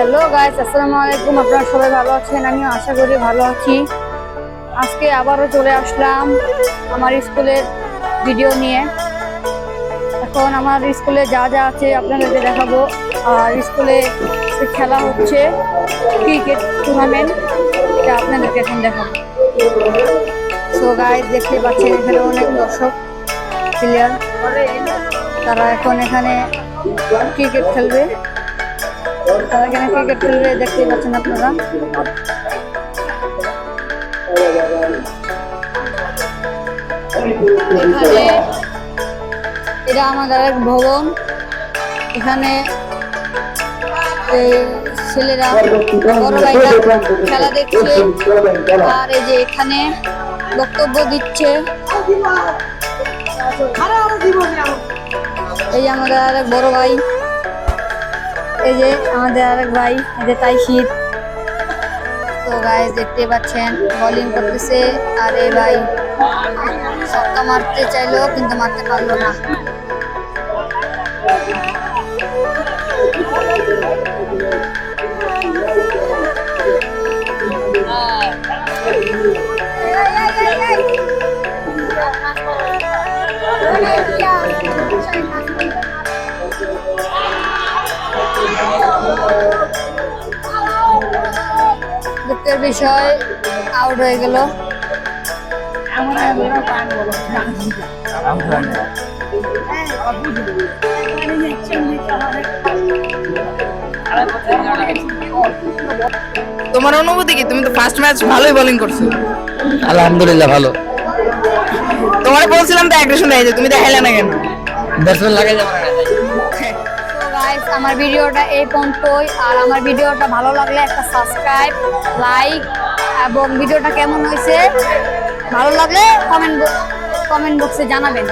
Hello guys আসসালামু আলাইকুম। আপনারা সবাই ভালো আছেন? আমিও আশা করি ভালো আছি। আজকে আবারও চলে আসলাম আমার স্কুলের ভিডিও নিয়ে। এখন আমার স্কুলে যা যা আছে আপনাদেরকে দেখাবো। আর স্কুলে খেলা হচ্ছে ক্রিকেট টুর্নামেন্ট এটা আপনাদেরকে এখন দেখাবো। সো গাইস দেখতে পাচ্ছেন, এখানে অনেক দর্শক প্লেয়ার তারা এখন এখানে ক্রিকেট খেলবে। তারা এখানে ক্রিকেট খেলবে দেখতেই পাচ্ছেন আপনারা। এখানে এটা আমাদের এক ভবন। এখানে এই ছেলেরা, বড় ভাইরা খেলা দেখছে। আর এই যে এখানে বক্তব্য দিচ্ছে। এই আমাদের আরেক বড় ভাই। এই যে আমাদের আরেক ভাই এই যে তাইশির তো গায়ে দেখতে পাচ্ছেন বোলিং করতেছে আর এই ভাই ছক্কা মারতে চাইলো কিন্তু মারতে পারল না দুঃখের বিষয় আউট হয়ে গেল। তোমার অনুভূতি কি? তুমি তো ফার্স্ট ম্যাচ ভালোই বোলিং করছ। আলহামদুলিল্লাহ ভালো। তোমার বলছিলাম তো অ্যাগ্রেশন হয়েছে তুমি দেখাইলে না কেন? ব্যাটসম্যান লাগাই যাবে না গাইস আমার ভিডিওটা এই পর্যন্তই। আর আমার ভিডিওটা ভালো লাগলে একটা সাবস্ক্রাইব লাইক এবং ভিডিওটা কেমন হয়েছে? ভালো লাগলে কমেন্ট কমেন্ট বক্সে জানাবেন।